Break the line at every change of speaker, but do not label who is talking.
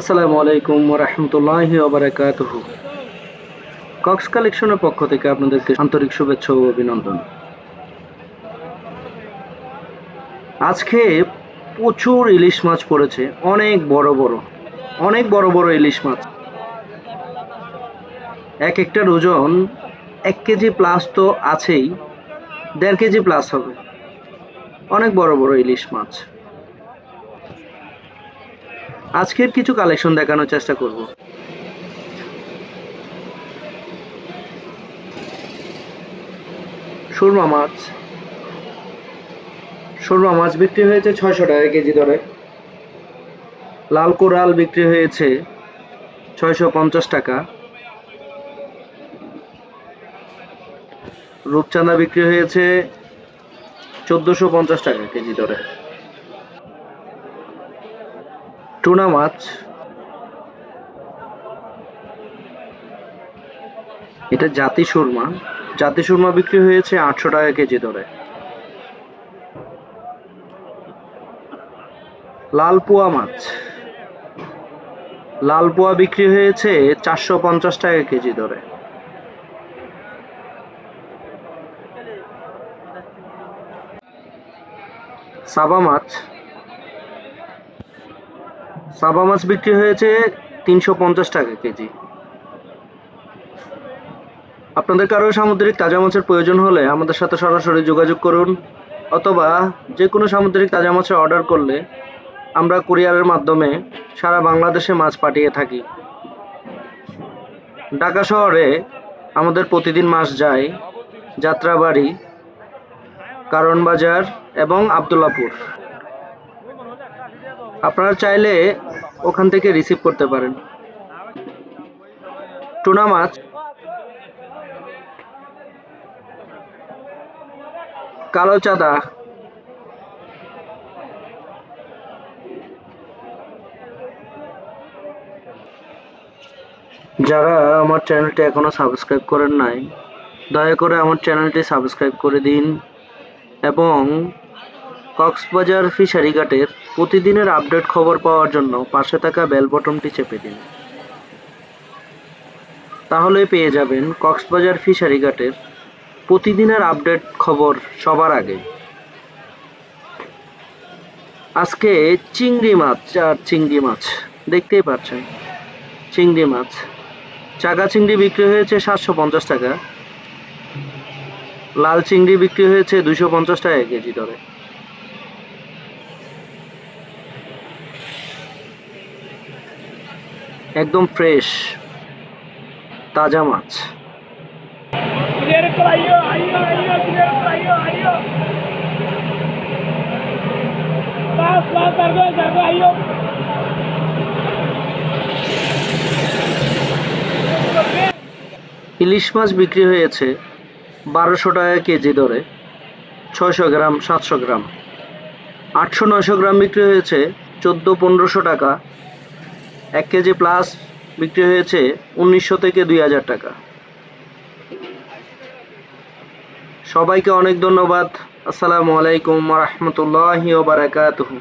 আসসালামু আলাইকুম রহমতুল্লাহি ওবরাকাতুহু। কক্স কালেকশনের পক্ষ থেকে আপনাদেরকে আন্তরিক শুভেচ্ছা ও অভিনন্দন। আজকে প্রচুর ইলিশ মাছ পড়েছে, অনেক বড় বড়, অনেক বড় বড় ইলিশ মাছ। এক একটার ওজন এক কেজি প্লাস তো আছেই, দেড় কেজি প্লাস হবে। অনেক বড় বড় ইলিশ মাছ। আজকের কিছু কালেকশন দেখানোর চেষ্টা করব। সুরমা মাছ। সুরমা মাছ বিক্রি হয়েছে ছয়শো টাকা কেজি দরে। লাল কোরাল বিক্রি হয়েছে ছয়শো পঞ্চাশ টাকা। রূপচাঁদা বিক্রি হয়েছে চোদ্দোশো পঞ্চাশ টাকা কেজি দরে। টুনা মাছ। এটা জাতি সুরমা। জাতি সুরমা বিক্রি হয়েছে আটশো টাকা কেজি দরে। লাল পোয়া মাছ। লাল পোয়া বিক্রি হয়েছে চারশো পঞ্চাশ টাকা কেজি দরে। সাবা মাছ। সাবা মাছ বিক্রি হয়েছে তিনশো পঞ্চাশ টাকা কেজি। আপনাদের কারও সামুদ্রিক তাজা মাছের প্রয়োজন হলে আমাদের সাথে সরাসরি যোগাযোগ করুন, অথবা যে কোনো সামুদ্রিক তাজা মাছের অর্ডার করলে আমরা কুরিয়ারের মাধ্যমে সারা বাংলাদেশে মাছ পাঠিয়ে থাকি। ঢাকা শহরে আমাদের প্রতিদিন মাছ যায় যাত্রাবাড়ি, কারণ বাজার এবং আবদুল্লাপুর। আপনারা চাইলে ওখান থেকে রিসিভ করতে পারেন। টুনা মাছ। কালো চাঁদা। যারা আমার চ্যানেলটি এখনও সাবস্ক্রাইব করেন নাই, দয়া করে আমার চ্যানেলটি সাবস্ক্রাইব করে দিন এবং কক্সবাজার ফিশারি ঘাটের প্রতিদিনের আপডেট খবর পাওয়ার জন্য পাশে থাকা বেল বটনটি চেপে দিন। তাহলে পেয়ে যাবেন কক্সবাজার ফিশারি ঘাটের প্রতিদিনের আপডেট খবর সবার আগে। আজকে চিংড়ি মাছ আর চিংড়ি মাছ, দেখতেই পাচ্ছেন। চিংড়ি মাছ। চাকা চিংড়ি বিক্রি হয়েছে সাতশো পঞ্চাশ টাকা। লাল চিংড়ি বিক্রি হয়েছে দুশো পঞ্চাশ টাকা কেজি দরে। একদম ফ্রেশ তাজা মাছ। ইলিশ মাছ বিক্রি হয়েছে বারোশো টাকা কেজি দরে, ছয়শো গ্রাম, সাতশো গ্রাম। আটশো, নয়শো গ্রাম বিক্রি হয়েছে চোদ্দ, পনেরোশো টাকা এক কেজি প্লাস বিক্রি হয়েছে উনিশশো থেকে দুই হাজার টাকা। সবাইকে অনেক ধন্যবাদ। আসসালামু আলাইকুম রহমতুল্লাহ ওবারাকাতুহু